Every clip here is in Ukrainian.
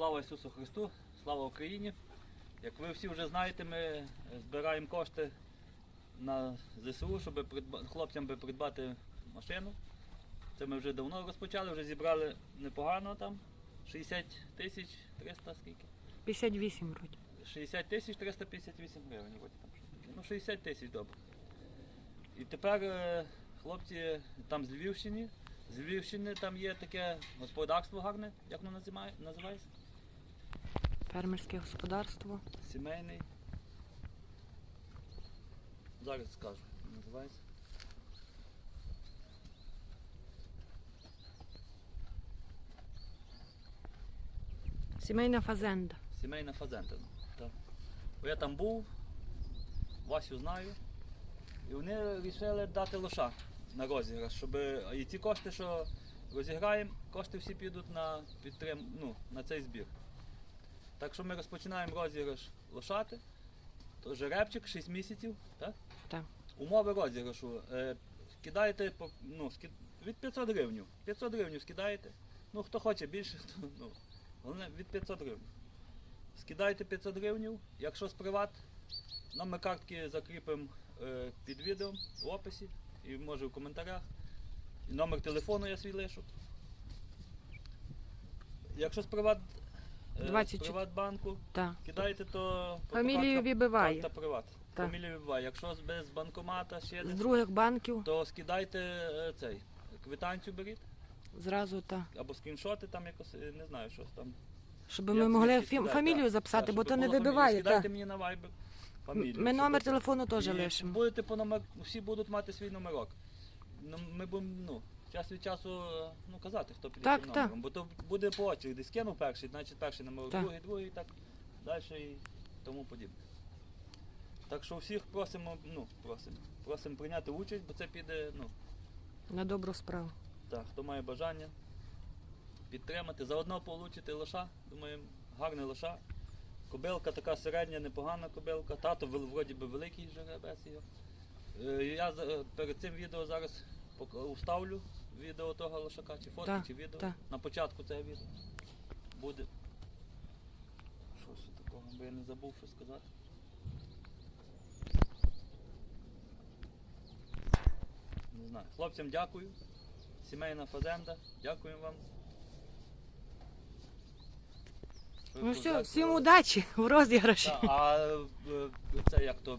Слава Ісусу Христу, слава Україні. Як ви всі вже знаєте, ми збираємо кошти на ЗСУ, щоб хлопцям би придбати машину. Це ми вже давно розпочали, вже зібрали непогано там. 60 тисяч 300 скільки? 58 вроді. 60 тисяч 358 гривень. Вроді там. Ну 60 тисяч добре. І тепер е, хлопці там з Львівщини. З Львівщини там є таке господарство гарне, як воно називає- називається? Фермерське господарство. Сімейний. Зараз скажу, називається. Сімейна фазенда. Сімейна фазента. ну, Так. Бо я там був, Васю знаю. І вони вирішили дати лоша на розіграш, щоб і ті кошти, що розіграємо, кошти всі підуть на підтрим... ну, на цей збір. Так що ми розпочинаємо розіграш лошати. То жеребчик 6 місяців, так? Так. Умови розіграшу. Е, кидаєте по- ну, ски- від 500 гривень. 500 гривень скидаєте. Ну, хто хоче більше, то ну, головне від 500 гривень. Скидайте 500 гривень. Якщо з приват, номер картки закріпимо е, під відео в описі і може в коментарях. І номер телефону я свій лишу. Якщо з приват, 24. Приватбанку Так. кидаєте, то Фамілію вибиває. карта приват. Так. Фамілію вибиває. Якщо без банкомата ще З десь, других банків то скидайте е, цей квитанцію беріть зразу так. або скріншоти там якось, е, не знаю, щось там. Щоб Як ми могли звідки фі- фамілію так, записати, так, бо щоб то не було вибиває. Скидайте Так. мені на Viber фамілію. Ми щоб номер телефону теж І лишимо. Будете по номер, всі будуть мати свій номерок. Ну, ми будемо ну, час від часу ну, казати, хто піде Так, цим так. номером. Бо то буде по очереді. Скинув перший, значить перший номер, Так. другий, другий, так далі і тому подібне. Так що всіх просимо, ну, просимо, просимо прийняти участь, бо це піде, ну, На добру справу. так, хто має бажання підтримати. Заодно получити лоша. Думаю, гарний лоша. Кобилка така середня, непогана кобилка. Тато вел- вроді би великий жеребець його. Е, Я за- е, перед цим відео зараз пок- уставлю відео того лошака, чи фотки, Так, чи відео. так. На початку цього відео буде. Що ще такого, бо я не забув що сказати. Не знаю. Хлопцям дякую. Сімейна фазенда. Дякуємо вам. Ну все, пожертвували. всім удачі в розіграші. Та, А е, це як то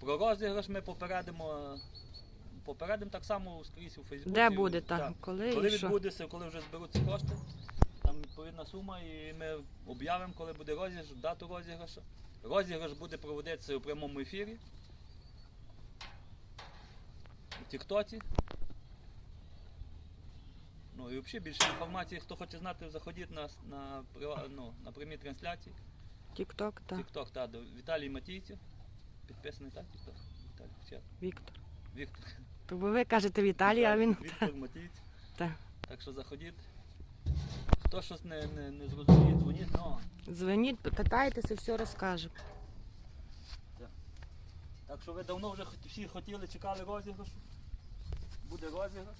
про розіграш ми попередимо. Попередимо так само скрізь у Фейсбуці. Де буде Так. так? Коли, Коли і що? відбудеться, коли вже зберуться кошти, там відповідна сума, і ми об'явимо, коли буде розіграш, дату розіграшу. Розіграш буде проводитися у прямому ефірі. У Тіктоці. Ну і взагалі більше інформації, хто хоче знати, заходіть на, на, прива- ну, на прямі трансляції. Тік-ток, так. Тікток, так, Віталій Матійців. Підписаний так, Тікток? Віталій, Віктор. Віктор. То бо ви кажете Віталій, а він. Віктор Матійць. Так. Так що заходіть. Хто щось не, не, не зрозуміє, дзвоніть, ну. Дзвоніть, питайтеся, все розкажемо. Так що ви давно вже всі хотіли, чекали розіграшу. Буде розіграш.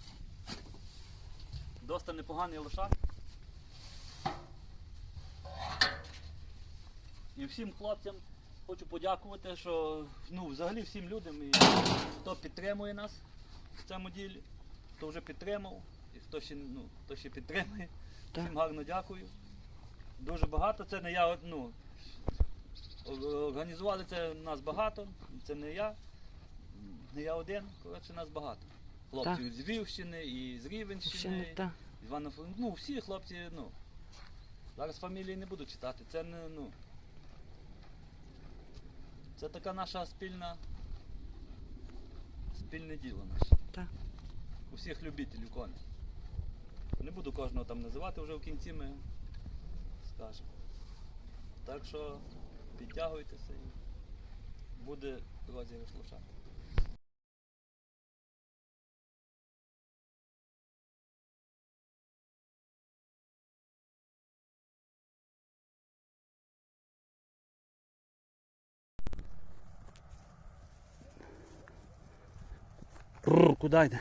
Доста непоганий лошак. І всім хлопцям хочу подякувати, що ну, взагалі всім людям, і хто підтримує нас в цьому ділі, хто вже підтримав, і хто ще, ну, хто ще підтримує. Так. Всім гарно дякую. Дуже багато. Це не я, ну, Організували це нас багато, це не я, не я один, коротше, нас багато. Хлопців Так. з Львівщини і з Рівенщини, з івано ну всі хлопці, ну. Зараз фамілії не буду читати. Це не, ну. Це така наша спільна. Спільне діло наше. Так. Усіх любителів коней. Не буду кожного там називати, вже в кінці ми скажемо. Так що підтягуйтеся і буде розіграш лошад. куди йде?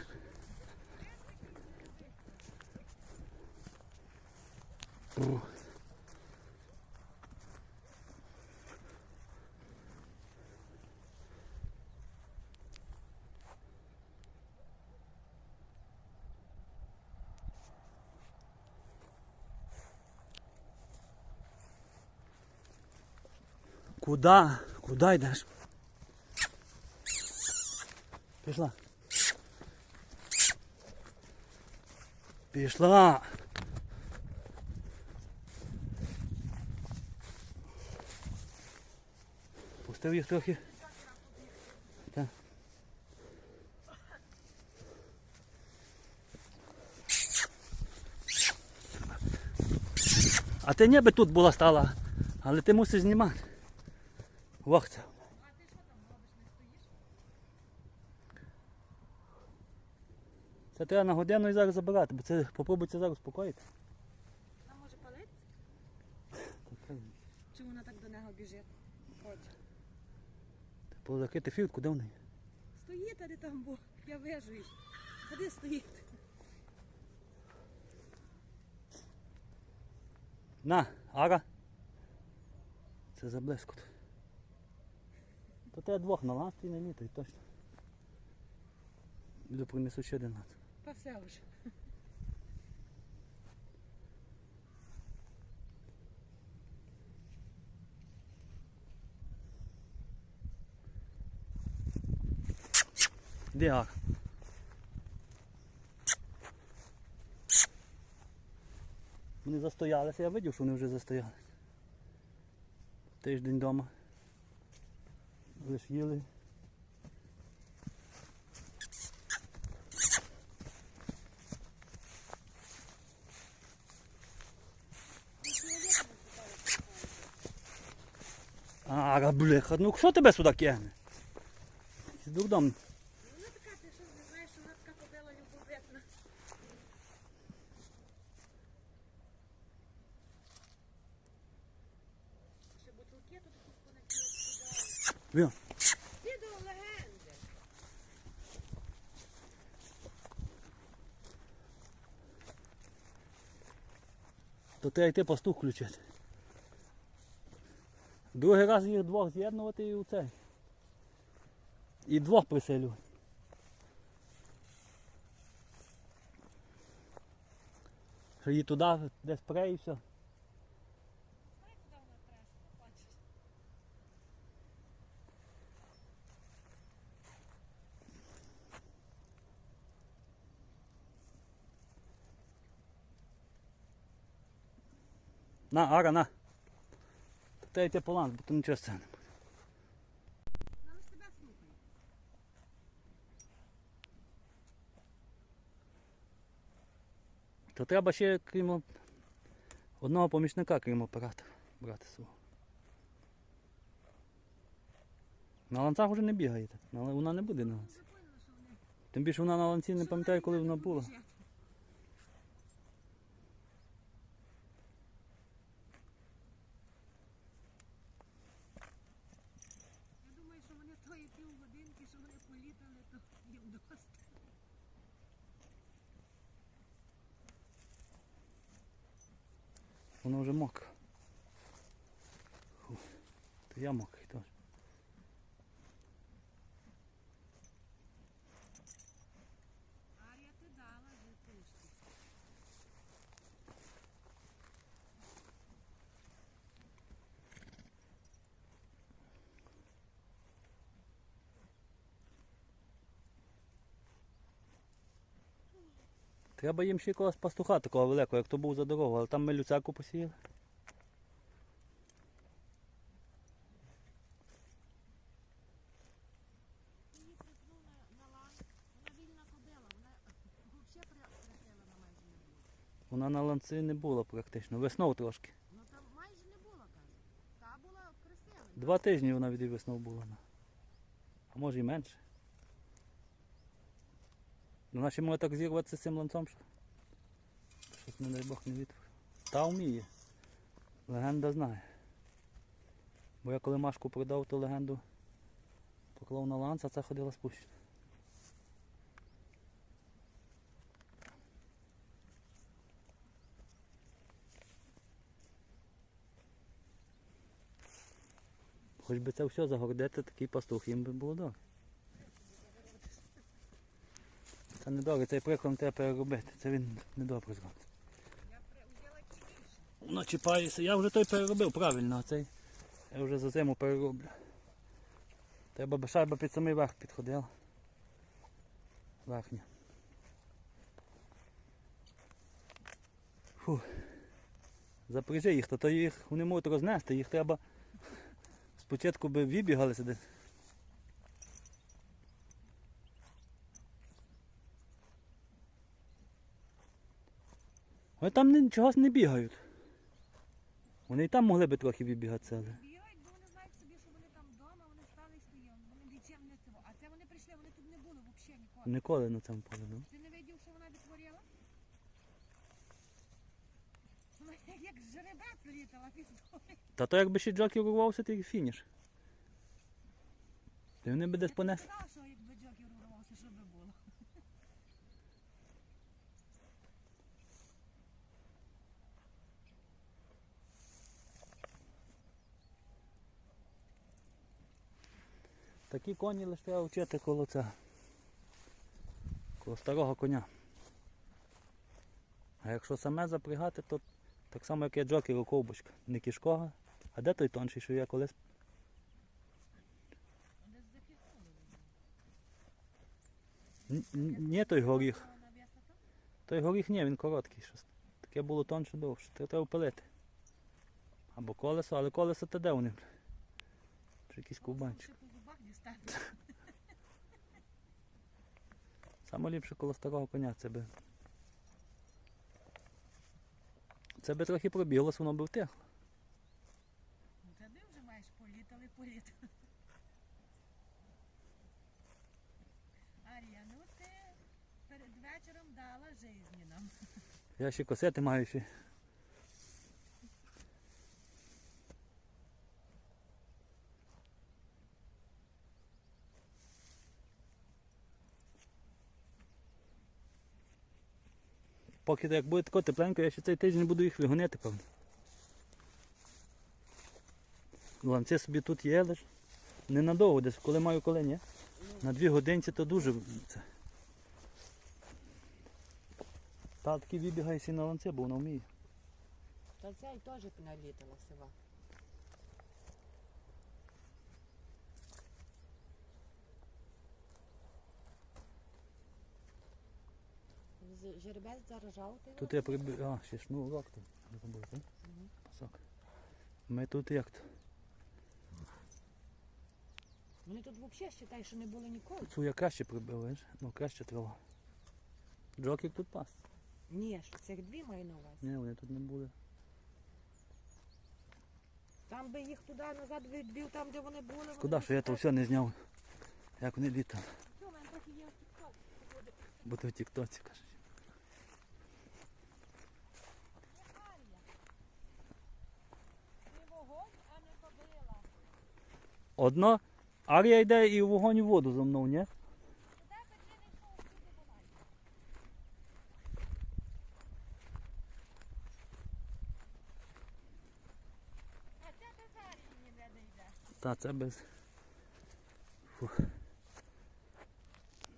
Куда? Куда йдеш? Пішла. Пішла. Пустив їх трохи. Так. А ти ніби тут була стала, але ти мусиш знімати. Вахця. Це треба на годину і зараз забирати, бо це попробуйте зараз успокоїти. Вона може палити? Чи вона так до нього біжить? Хоче. Типу закрити фіртку, де в неї? Стоїть, а де там був. Я вижу їх. Куди стоїть? На, ара. Це за близько. То тебе двох на ласті не мітай, точно. Іду принесу ще один ласт. Та все вже. Ара? Вони застоялися, я видів, що вони вже застоялися. Тиждень вдома. Лиш їли. Ара, бляха, ну що тебе сюди кигне? Дурдом. Вона така, ти що не знаєш, вона така ходила любовитна. Ще бутилки тут якісь понакидали. Легенди. То треба йти пастух включити. Другий раз їх двох з'єднувати і у цей. І двох приселювати. Що її туди, де спрей і все. На, Ара, на. Та йти по ланц, бо то нічого з цього не буде. То треба ще крім одного помічника, крім оператора, брати свого. На ланцах вже не бігає так. Але вона не буде на ланці. Тим більше вона на ланці не пам'ятає, коли вона була. Я думаю, що вони тої півгодинки, що вони політали, то їм досить. Воно вже мок. Фу. То я мокрий теж. Арія ти дала вже тишки. Треба їм ще якогось пастуха такого великого, як то був за дорогу, але там ми люцяку посіяли. Її вона на ланці не була практично. Весною трошки. Ну там майже не було, каже. Та була красива. Два тижні вона від весною була. А може і менше. Вона ще може так зірватися з цим ланцом, що. Щось, не дай Бог, не відповідь. Та вміє. Легенда знає. Бо я коли Машку продав, то легенду поклав на ланц, а це ходила спущена. Хоч би це все загордити, такий пастух, їм би було добре. Це не добре, цей прикорм треба переробити. Це він не добре зробить. Воно чіпається. Я вже той переробив правильно, а цей Я вже за зиму перероблю. Треба би шайба під самий верх підходила. Верхня. Фу. Запряжи їх, то, то їх вони можуть рознести, їх треба спочатку би вибігалися десь. Вони там ні- чогось не бігають. Вони і там могли би трохи вибігатися, але. Бігають, бо вони знають собі, що вони там вдома, вони стали і стояли. Вони нічим не цього. А це вони прийшли, вони тут не були взагалі ніколи. Ніколи на цьому полі, ну. Ти не видів, що вона відтворила? Вона як жеребець літала під. Та то якби ще Джокер урвався, то і фініш. Та вони би десь понесли. Я сказала, що якби Джокер урвався, що би було. Такі коні лише треба вчити коло цього. Коло старого коня. А якщо саме запрягати, то так само, як є джокер у ковбочка. Не кішкога. А де той тонший, що я колись? Ні той горіх. Той горіх ні, він короткий. Таке було тонше довше. Це треба пилити. Або колесо, але колесо то де вони? Чи якийсь ковбанчик. Ще по зубах дістати. Саме ліпше коло старого коня це би. Це би трохи пробіглося, воно би втихло. Ну, Та ти вже маєш політали, політали. Арія, ну ти перед вечором дала житті нам. Я ще косети маю ще. Поки як буде тако тепленько, я ще цей тиждень буду їх вигонити, певно. Ланці собі тут є лиш. Ненадовго десь, коли маю коли, ні? На дві годинці то дуже це. Та таки вибігає сі на ланці, бо вона вміє. Та ця й теж налітала сива. Жеребець заражав ти? Тут я прибіг. А, ще шнурок тут. Не забув, так? Пасок. Ми тут як то? Вони тут взагалі вважають, що не були ніколи. Цю я краще прибив, видиш? Ну краще трава. Джокер тут пас. Ні, що цих дві маю на увазі. Ні, вони тут не були. Там би їх туди назад відвів, там де вони були. Шкода, що я то все не зняв. Як вони літали. Бо то в тіктоці кажуть. Арія. Ти вогонь, а не кобила. Одно, Арія йде і в вогонь і воду за мною, ні? Та це без. Фух.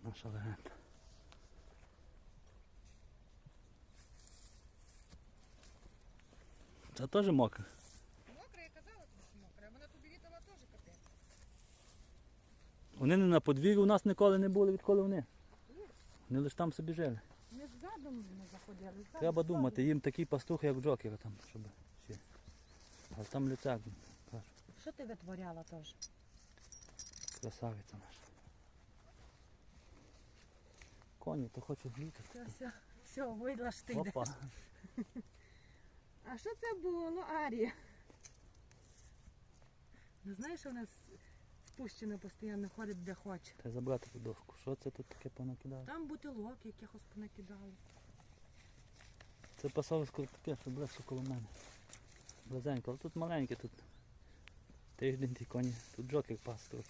Наша легенда. Це теж мокре. Мокра, я казала, тобі, що мокра. Вона туди літала теж капець. Вони не на подвір'ї у нас ніколи не були, відколи вони. Вони лише там собі жили. Ми ззаду не заходили. Треба думати, їм такий пастух, як Джокера там, щоб ще. А там люцяк, Що ти витворяла теж? красавиця наша. Коні, то хочуть літати. Все, все, все, видла ж ти. Опа. А що це було, Арія? Не знаєш, що вона спущена постійно ходить де хоче. Треба забрати ту дошку. Що це тут таке понакидало? Там бутилок якихось понакидали. Це пасовисько таке, що близько коло мене. Близенько, але тут маленьке тут. Тиждень ті коні. Тут джокер пас трохи.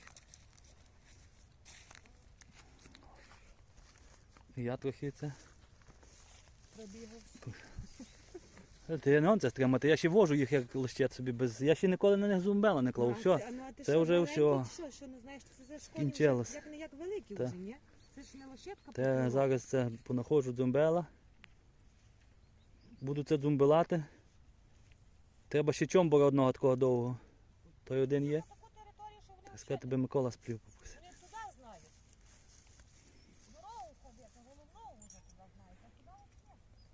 Я трохи це. Пробігав. Я не гон це стримати, я ще вожу їх як лищет собі без. Я ще ніколи на них зумбела не клав. Все. ну, а ти це що, вже маленький всьо. чи Що, що не знаєш, це за школі Кінчилось. як не як великі Та. вже, ні? Це ж не лощетка Те попала. зараз це понаходжу дзумбела. Буду це дзумбелати. Треба ще чомбора одного такого довгого. Той один є. Таку територію, що вони сказати, тебе Микола сплів попросив. Вони туди знають. Дорогу ходити, головного вже туди знають, а туди взагалі.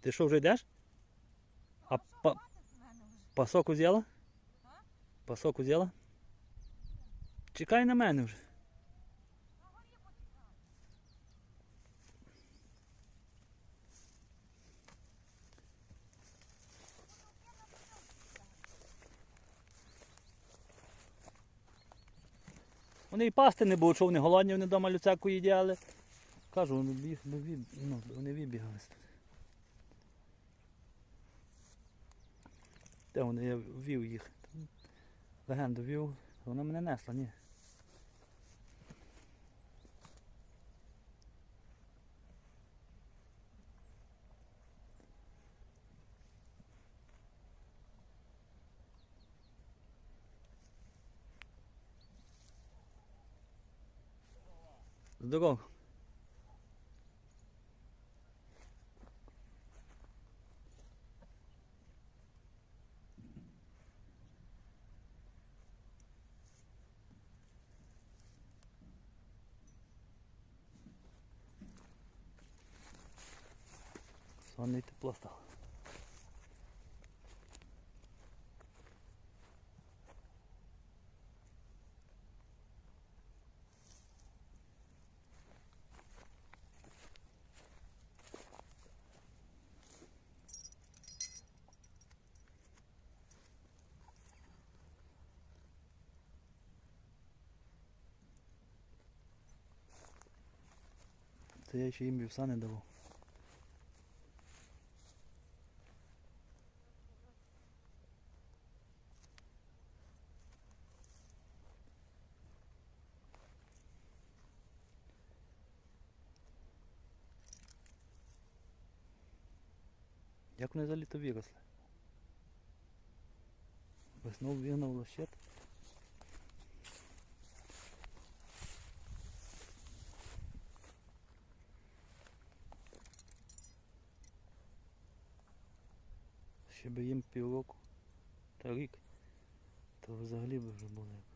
Ти що вже йдеш? А па- пасок узяла? Пасок узяла? Чекай на мене вже. Вони і пасти не будуть, що вони голодні, вони вдома люцяку їдяли. Кажу, вони, ну, ну, вони вибігали. Де вони, я вів їх. Легенду вів, вона мене несла, ні. Здорово. Сонний тепло стало. Це я ще їм вівса не давав. Вони за літо виросли? Весною вигнав. Ще би їм півроку та рік, то взагалі би вже було.